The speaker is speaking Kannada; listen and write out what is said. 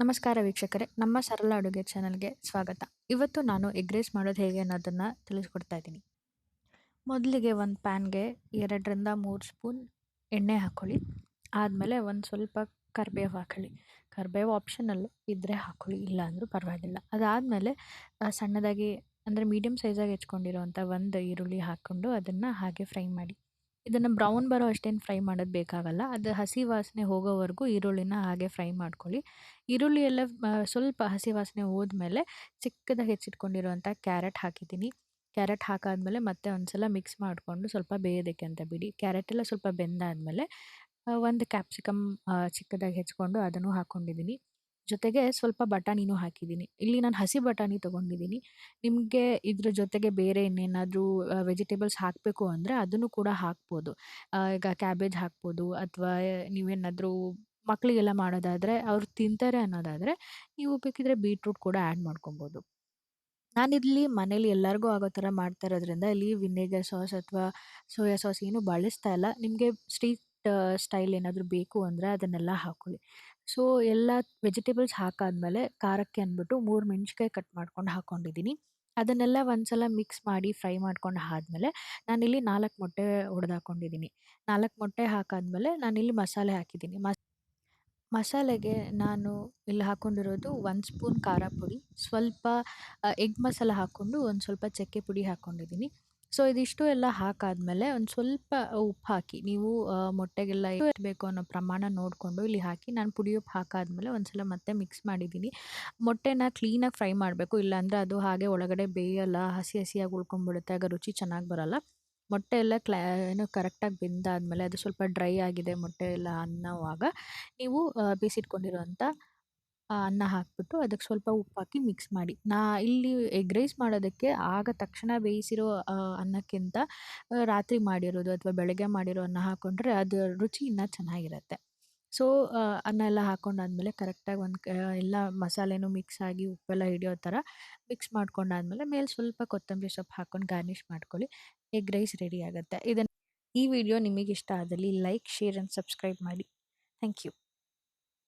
ನಮಸ್ಕಾರ ವೀಕ್ಷಕರೇ, ನಮ್ಮ ಸರಳ ಅಡುಗೆ ಚಾನಲ್ಗೆ ಸ್ವಾಗತ. ಇವತ್ತು ನಾನು ಎಗ್ ರೈಸ್ ಮಾಡೋದು ಹೇಗೆ ಅನ್ನೋದನ್ನು ತಿಳಿಸ್ಕೊಡ್ತಾ ಇದ್ದೀನಿ. ಮೊದಲಿಗೆ ಒಂದು ಪ್ಯಾನ್ಗೆ ಎರಡರಿಂದ ಮೂರು ಸ್ಪೂನ್ ಎಣ್ಣೆ ಹಾಕ್ಕೊಳ್ಳಿ ಆದಮೇಲೆ ಒಂದು ಸ್ವಲ್ಪ ಕರಿಬೇವು ಹಾಕೊಳ್ಳಿ. ಕರಿಬೇವು ಆಪ್ಷನಲ್ ಇದ್ದರೆ ಹಾಕ್ಕೊಳ್ಳಿ ಇಲ್ಲ ಅಂದರೂ ಪರವಾಗಿಲ್ಲ. ಅದಾದಮೇಲೆ ಸಣ್ಣದಾಗಿ ಅಂದರೆ ಮೀಡಿಯಮ್ ಸೈಜಾಗಿ ಹೆಚ್ಕೊಂಡಿರೋವಂಥ ಒಂದು ಈರುಳ್ಳಿ ಹಾಕ್ಕೊಂಡು ಅದನ್ನು ಹಾಗೆ ಫ್ರೈ ಮಾಡಿ. ಇದನ್ನು ಬ್ರೌನ್ ಬರೋ ಅಷ್ಟೇನು ಫ್ರೈ ಮಾಡೋದು ಬೇಕಾಗಲ್ಲ. ಅದು ಹಸಿ ವಾಸನೆ ಹೋಗೋವರೆಗೂ ಈರುಳ್ಳಿನ ಹಾಗೆ ಫ್ರೈ ಮಾಡ್ಕೊಳ್ಳಿ. ಈರುಳ್ಳಿ ಎಲ್ಲ ಸ್ವಲ್ಪ ಹಸಿ ವಾಸನೆ ಹೋದ್ಮೇಲೆ ಚಿಕ್ಕದಾಗಿ ಹೆಚ್ಚಿಟ್ಕೊಂಡಿರುವಂಥ ಕ್ಯಾರೆಟ್ ಹಾಕಿದ್ದೀನಿ. ಕ್ಯಾರೆಟ್ ಹಾಕಾದ್ಮೇಲೆ ಮತ್ತೆ ಒಂದ್ಸಲ ಮಿಕ್ಸ್ ಮಾಡಿಕೊಂಡು ಸ್ವಲ್ಪ ಬೇಯೋದಕ್ಕೆ ಅಂತ ಬಿಡಿ. ಕ್ಯಾರೆಟ್ ಎಲ್ಲ ಸ್ವಲ್ಪ ಬೆಂದಾದಮೇಲೆ ಒಂದು ಕ್ಯಾಪ್ಸಿಕಮ್ ಚಿಕ್ಕದಾಗಿ ಹೆಚ್ಕೊಂಡು ಅದನ್ನು ಹಾಕ್ಕೊಂಡಿದ್ದೀನಿ ಜೊತೆಗೆ ಸ್ವಲ್ಪ ಬಟಾಣಿನೂ ಹಾಕಿದ್ದೀನಿ. ಇಲ್ಲಿ ನಾನು ಹಸಿ ಬಟಾಣಿ ತೊಗೊಂಡಿದ್ದೀನಿ. ನಿಮಗೆ ಇದ್ರ ಜೊತೆಗೆ ಬೇರೆ ಇನ್ನೇನಾದರೂ ವೆಜಿಟೇಬಲ್ಸ್ ಹಾಕಬೇಕು ಅಂದರೆ ಅದನ್ನು ಕೂಡ ಹಾಕ್ಬೋದು. ಈಗ ಕ್ಯಾಬೇಜ್ ಹಾಕ್ಬೋದು ಅಥವಾ ನೀವೇನಾದರೂ ಮಕ್ಕಳಿಗೆಲ್ಲ ಮಾಡೋದಾದರೆ ಅವ್ರು ತಿಂತಾರೆ ಅನ್ನೋದಾದರೆ ನೀವು ಬೇಕಿದ್ರೆ ಬೀಟ್ರೂಟ್ ಕೂಡ ಆ್ಯಡ್ ಮಾಡ್ಕೊಬೋದು. ನಾನಿಲ್ಲಿ ಮನೇಲಿ ಎಲ್ಲರಿಗೂ ಆಗೋ ಥರ ಮಾಡ್ತಾ ಇರೋದ್ರಿಂದ ಇಲ್ಲಿ ವಿನೆಗರ್ ಸಾಸ್ ಅಥವಾ ಸೋಯಾ ಸಾಸ್ ಏನು ಬಳಸ್ತಾ ಇಲ್ಲ. ನಿಮಗೆ ಸ್ಟ್ರೀಟ್ ಸ್ಟೈಲ್ ಏನಾದರೂ ಬೇಕು ಅಂದರೆ ಅದನ್ನೆಲ್ಲ ಹಾಕ್ಕೊಳ್ಳಿ ಸೊ, ಎಲ್ಲ ವೆಜಿಟೇಬಲ್ಸ್ ಹಾಕಾದ್ಮೇಲೆ ಖಾರಕ್ಕೆ ಅಂದ್ಬಿಟ್ಟು ಮೂರು ಮೆಣಸಿನ್ಕಾಯಿ ಕಟ್ ಮಾಡ್ಕೊಂಡು ಹಾಕ್ಕೊಂಡಿದ್ದೀನಿ ಅದನ್ನೆಲ್ಲ ಒಂದ್ಸಲ ಮಿಕ್ಸ್ ಮಾಡಿ ಫ್ರೈ ಮಾಡ್ಕೊಂಡು ಆದ್ಮೇಲೆ ನಾನಿಲ್ಲಿ ನಾಲ್ಕು ಮೊಟ್ಟೆ ಹೊಡೆದು ಹಾಕೊಂಡಿದ್ದೀನಿ ನಾಲ್ಕು ಮೊಟ್ಟೆ ಹಾಕಾದ್ಮೇಲೆ ನಾನಿಲ್ಲಿ ಮಸಾಲೆ ಹಾಕಿದ್ದೀನಿ. ಮಸ್, ಮಸಾಲೆಗೆ ನಾನು ಇಲ್ಲಿ ಹಾಕ್ಕೊಂಡಿರೋದು ಒಂದು ಸ್ಪೂನ್ ಖಾರ ಪುಡಿ. ಸ್ವಲ್ಪ ಎಗ್ ಮಸಾಲ ಹಾಕ್ಕೊಂಡು ಒಂದು ಸ್ವಲ್ಪ ಚಕ್ಕೆ ಪುಡಿ ಹಾಕ್ಕೊಂಡಿದ್ದೀನಿ ಸೊ, ಇದಿಷ್ಟು ಎಲ್ಲ ಹಾಕಾದ್ಮೇಲೆ ಒಂದು ಸ್ವಲ್ಪ ಉಪ್ಪು ಹಾಕಿ, ನೀವು ಮೊಟ್ಟೆಗೆಲ್ಲ ಎಷ್ಟು ಅನ್ನೋ ಪ್ರಮಾಣ ನೋಡಿಕೊಂಡು ಇಲ್ಲಿ ಹಾಕಿ, ನಾನು ಪುಡಿ ಉಪ್ಪು ಹಾಕಾದ್ಮೇಲೆ ಒಂದ್ಸಲ ಮತ್ತೆ ಮಿಕ್ಸ್ ಮಾಡಿದ್ದೀನಿ. ಮೊಟ್ಟೆನ ಕ್ಲೀನಾಗಿ ಫ್ರೈ ಮಾಡಬೇಕು, ಇಲ್ಲಾಂದರೆ ಅದು ಹಾಗೆ ಒಳಗಡೆ ಬೇಯಲ್ಲ, ಹಸಿ ಹಸಿಯಾಗಿ ಉಳ್ಕೊಂಡ್ಬಿಡುತ್ತೆ, ಆಗ ರುಚಿ ಚೆನ್ನಾಗಿ ಬರಲ್ಲ. ಮೊಟ್ಟೆ ಎಲ್ಲ ಕ್ಲಾ, ಏನು ಕರೆಕ್ಟಾಗಿ ಬೆಂದಾದಮೇಲೆ ಅದು ಸ್ವಲ್ಪ ಡ್ರೈ ಆಗಿದೆ, ಮೊಟ್ಟೆ ಎಲ್ಲ ಅನ್ನೋವಾಗ, ನೀವು ಅನ್ನ ಹಾಕ್ಬಿಟ್ಟು ಅದಕ್ಕೆ ಸ್ವಲ್ಪ ಉಪ್ಪು ಹಾಕಿ ಮಿಕ್ಸ್ ಮಾಡಿ. ನಾ ಇಲ್ಲಿ ಎಗ್ ರೈಸ್ ಮಾಡೋದಕ್ಕೆ ಆಗ ತಕ್ಷಣ ಬೇಯಿಸಿರೋ ಅನ್ನಕ್ಕಿಂತ ರಾತ್ರಿ ಮಾಡಿರೋದು ಅಥವಾ ಬೆಳಗ್ಗೆ ಮಾಡಿರೋ ಅನ್ನ ಹಾಕ್ಕೊಂಡ್ರೆ ಅದು ರುಚಿ ಇನ್ನೂ ಚೆನ್ನಾಗಿರುತ್ತೆ. ಸೊ ಅನ್ನ ಎಲ್ಲ ಹಾಕ್ಕೊಂಡಾದ್ಮೇಲೆ ಕರೆಕ್ಟಾಗಿ ಒಂದು ಎಲ್ಲ ಮಸಾಲೆನೂ ಮಿಕ್ಸ್ ಆಗಿ ಉಪ್ಪೆಲ್ಲ ಹಿಡಿಯೋ ಥರ ಮಿಕ್ಸ್ ಮಾಡ್ಕೊಂಡಾದ್ಮೇಲೆ ಮೇಲೆ ಸ್ವಲ್ಪ ಕೊತ್ತಂಬರಿ ಸೊಪ್ಪು ಹಾಕ್ಕೊಂಡು ಗಾರ್ನಿಷ್ ಮಾಡ್ಕೊಳ್ಳಿ. ಎಗ್ ರೈಸ್ ರೆಡಿ ಆಗುತ್ತೆ. ಇದನ್ನು ಈ ವಿಡಿಯೋ ನಿಮಗೆ ಇಷ್ಟ ಆದಲ್ಲಿ ಲೈಕ್ ಶೇರ್ ಆ್ಯಂಡ್ ಸಬ್ಸ್ಕ್ರೈಬ್ ಮಾಡಿ. Thank you